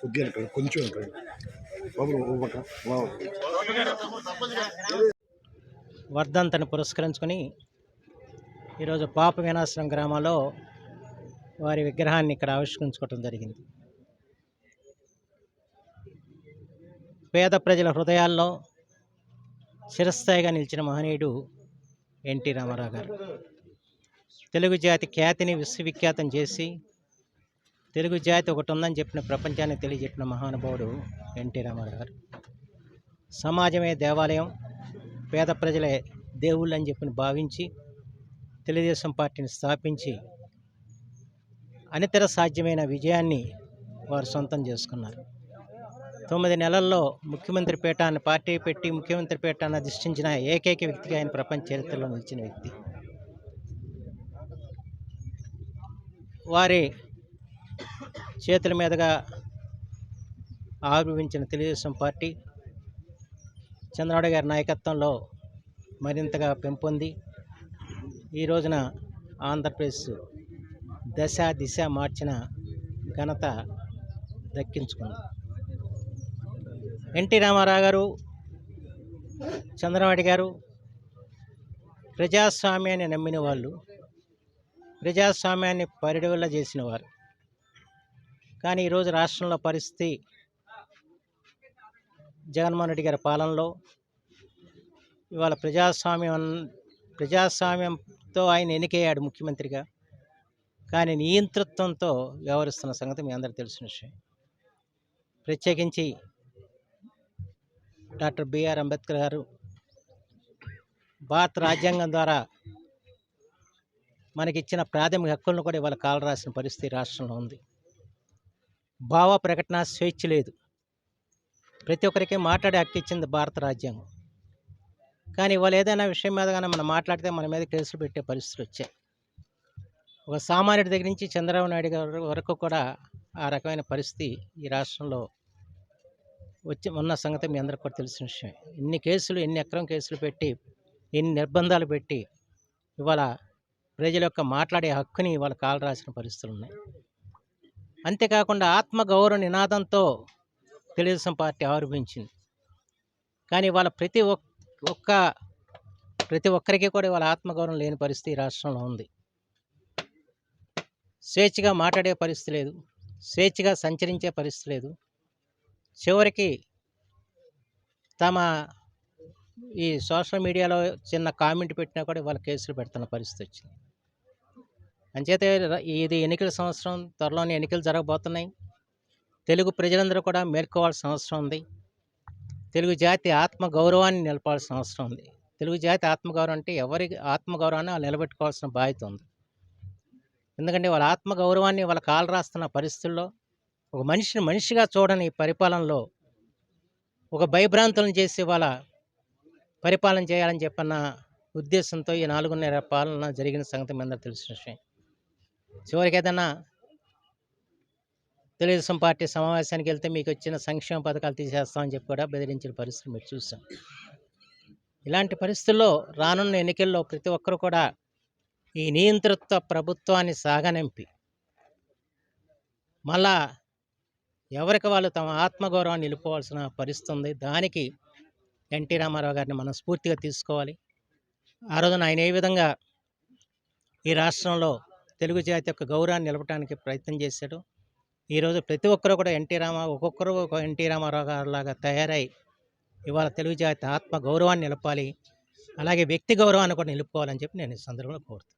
కొద్దిగా వెనకాల, కొంచెం వెనకాల. పురస్కరించుకొని ఈరోజు పాప వినాశనం గ్రామంలో వారి విగ్రహాన్ని ఇక్కడ ఆవిష్కరించుకోవటం జరిగింది పేద ప్రజల హృదయాల్లో చిరస్థాయిగా నిలిచిన మహనీయుడు ఎన్టీ రామారావు గారు. తెలుగు జాతి ఖ్యాతిని విశ్వవిఖ్యాతం చేసి తెలుగు జాతి ఒకటి ఉందని చెప్పిన ప్రపంచానికి తెలియజెప్పిన మహానుభావుడు ఎన్టీ రామారావు గారు. సమాజమే దేవాలయం పేద ప్రజలే దేవుళ్ళు అని చెప్పి భావించి తెలుగుదేశం పార్టీని స్థాపించి అనితర సాధ్యమైన విజయాన్ని వారు సొంతం చేసుకున్నారు. తొమ్మిది నెలల్లో ముఖ్యమంత్రి పీఠాన్ని పార్టీ పెట్టి ముఖ్యమంత్రి పీఠాన్ని అధిష్ఠించిన ఏకైక వ్యక్తిగా ఆయన ప్రపంచ చరిత్రలో నిలిచిన వ్యక్తి. వారి చేతుల మీదుగా ఆవిర్భవించిన తెలుగుదేశం పార్టీ చంద్రబాబు గారి నాయకత్వంలో మరింతగా పెంపొంది. ఈ రోజున ఆంధ్రప్రదేశ్ దశ దిశ మార్చిన ఘనత దక్కించుకుంది. ఎన్టీ రామారావు గారు చంద్రబాబు గారు ప్రజాస్వామ్యాన్ని నమ్మిన వాళ్ళు ప్రజాస్వామ్యాన్ని పరిడవిల్ల చేసిన వారు. కానీ ఈరోజు రాష్ట్రంలో పరిస్థితి జగన్మోహన్ రెడ్డి గారి పాలనలో ఇవాళ ప్రజాస్వామ్యం ప్రజాస్వామ్యంతో ఆయన ఎన్నికయ్యాడు ముఖ్యమంత్రిగా. కానీ నియంతృత్వంతో వ్యవహరిస్తున్న సంగతి మీ అందరికీ తెలిసిన విషయం. ప్రత్యేకించి డాక్టర్ బిఆర్ అంబేద్కర్ గారు భారత రాజ్యాంగం ద్వారా మనకిచ్చిన ప్రాథమిక హక్కులను కూడా ఇవాళ కాలు రాసిన పరిస్థితి రాష్ట్రంలో ఉంది. భావ ప్రకటన స్వేచ్ఛ లేదు. ప్రతి ఒక్కరికి మాట్లాడే హక్కు ఇచ్చింది భారత రాజ్యాంగం. కానీ ఇవాళ ఏదైనా విషయం మీద కానీ మనం మాట్లాడితే మన మీద కేసులు పెట్టే పరిస్థితులు వచ్చాయి. ఒక సామాన్యుడి దగ్గర నుంచి చంద్రబాబు నాయుడు గారి వరకు కూడా ఆ రకమైన పరిస్థితి ఈ రాష్ట్రంలో వచ్చి ఉన్న సంగతి మీ అందరికి కూడా తెలిసిన విషయం. ఎన్ని కేసులు ఎన్ని అక్రమ కేసులు పెట్టి ఎన్ని నిర్బంధాలు పెట్టి ఇవాళ ప్రజల యొక్క మాట్లాడే హక్కుని ఇవాళ కాలు రాసిన పరిస్థితులు ఉన్నాయి. అంతేకాకుండా ఆత్మగౌరవ నినాదంతో తెలుగుదేశం పార్టీ ఆరోపించింది. కానీ ఇవాళ ప్రతి ఒక్క ప్రతి ఒక్కరికి కూడా ఇవాళ ఆత్మగౌరవం లేని పరిస్థితి రాష్ట్రంలో ఉంది. స్వేచ్ఛగా మాట్లాడే పరిస్థితి లేదు. స్వేచ్ఛగా సంచరించే పరిస్థితి లేదు. చివరికి తమ ఈ సోషల్ మీడియాలో చిన్న కామెంట్ పెట్టినా కూడా వాళ్ళ కేసులు పెడుతున్న పరిస్థితి వచ్చింది. అంచేతే ఇది ఎన్నికల సంవత్సరం త్వరలోనే ఎన్నికలు జరగబోతున్నాయి. తెలుగు ప్రజలందరూ కూడా మేల్కోవాల్సిన అవసరం ఉంది. తెలుగు జాతి ఆత్మ గౌరవాన్ని నిలపాల్సిన అవసరం ఉంది. తెలుగు జాతి ఆత్మగౌరవం అంటే ఎవరి ఆత్మగౌరవాన్ని వాళ్ళు నిలబెట్టుకోవాల్సిన బాధ్యత ఉంది. ఎందుకంటే వాళ్ళ ఆత్మగౌరవాన్ని వాళ్ళ కాలు రాస్తున్న పరిస్థితుల్లో ఒక మనిషిని మనిషిగా చూడని పరిపాలనలో ఒక భయభ్రాంతులను చేసి వాళ్ళ పరిపాలన చేయాలని చెప్పన్న ఉద్దేశంతో ఈ నాలుగున్నర పాలన జరిగిన సంగతి మీ అందరూ తెలిసిన విషయం. చివరికి ఏదన్నా తెలుగుదేశం పార్టీ సమావేశానికి వెళ్తే మీకు వచ్చిన సంక్షేమ పథకాలు తీసేస్తామని చెప్పి కూడా బెదిరించిన పరిస్థితులు మీరు చూసాం ఇలాంటి పరిస్థితుల్లో రానున్న ఎన్నికల్లో ప్రతి ఒక్కరు కూడా ఈ నియంతృత్వ ప్రభుత్వాన్ని సాగనింపి మళ్ళా ఎవరికి వాళ్ళు తమ ఆత్మగౌరవాన్ని నిలుపుకోవాల్సిన పరిస్థితి ఉంది. దానికి ఎన్టీ రామారావు గారిని మనం స్ఫూర్తిగా తీసుకోవాలి. ఆ రోజున ఆయన ఏ విధంగా ఈ రాష్ట్రంలో తెలుగు జాతి యొక్క గౌరవాన్ని నిలపడానికి ప్రయత్నం చేశాడు ఈరోజు ప్రతి ఒక్కరు కూడా ఎన్టీ రామ ఒక్కొక్కరు ఒక ఎన్టీ రామారావు గారు లాగా తయారై ఇవాళ తెలుగు జాతి ఆత్మ గౌరవాన్ని నిలపాలి అలాగే వ్యక్తి గౌరవాన్ని కూడా నిలుపుకోవాలని చెప్పి నేను ఈ సందర్భంలో కోరుతున్నాను.